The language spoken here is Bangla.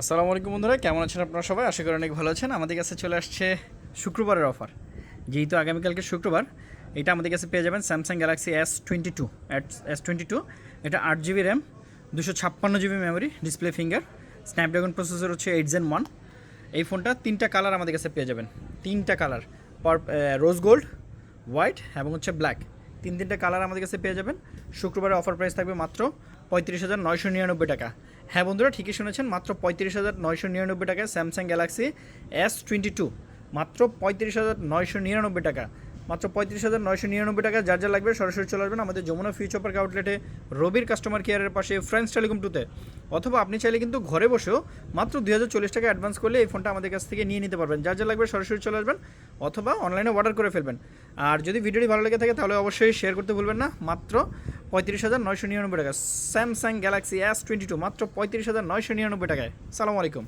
আসসালামু আলাইকুম বন্ধুরা, কেমন আছেন আপনারা সবাই? আশা করি অনেক ভালো আছেন। আমাদের কাছে চলে আসছে শুক্রবারের অফার। যেহেতু আগামীকালকে শুক্রবার, এটা আমাদের কাছে পেয়ে যাবেন Samsung Galaxy S twenty two S twenty two এটা আট জিবি র্যাম দুশো ছাপ্পান্ন GB memory display finger Snapdragon processor হচ্ছে এইট জেন ওয়ান এই ফোনটা তিনটা কালার আমাদের কাছে পেয়ে যাবেন। তিনটা কালার পার রোজ গোল্ড হোয়াইট এবং হচ্ছে ব্ল্যাক তিন তিনটা কালার আমাদের কাছে পেয়ে যাবেন। শুক্রবারে অফার প্রাইস থাকবে মাত্র পঁয়ত্রিশ হাজার নয়শো নিরানব্বই টাকা। হ্যাঁ বন্ধুরা, ঠিকই শুনেছেন, মাত্র পঁয়ত্রিশ হাজার নয়শো নিরানব্বই টাকা Samsung Galaxy S twenty two মাত্র পঁয়ত্রিশ হাজার নয়শো নিরানব্বই টাকা। মাত্র পঁয়ত্রিশ হাজার নয়শো নিরানব্বই টাকা, যার যা লাগবে সরাসরি চলে আসবেন আমাদের যমুনা ফিউচার পার্ক আউটলেটে রবির কাস্টমার কেয়ারের পাশে ফ্রেন্ডস টেলিকম টুতে অথবা আপনি চাইলে কিন্তু ঘরে বসেও মাত্র দুই হাজার চল্লিশ টাকা অ্যাডভান্স করলে এই ফোনটা আমাদের কাছ থেকে নিয়ে নিতে পারবেন। যার যা লাগবে সরাসরি চলে আসবেন, অথবা অনলাইনে অর্ডার করে ফেলবেন। আর যদি ভিডিওটি ভালো লেগে থাকে, তাহলে অবশ্যই শেয়ার করতে ভুলবেন না। মাত্র পঁয়ত্রিশ হাজার নয়শো নিরানব্বই টাকা। Samsung Galaxy S twenty two মাত্র পঁয়ত্রিশ হাজার নয়শো নিরানব্বই টাকায়। সালাম আলাইকুম।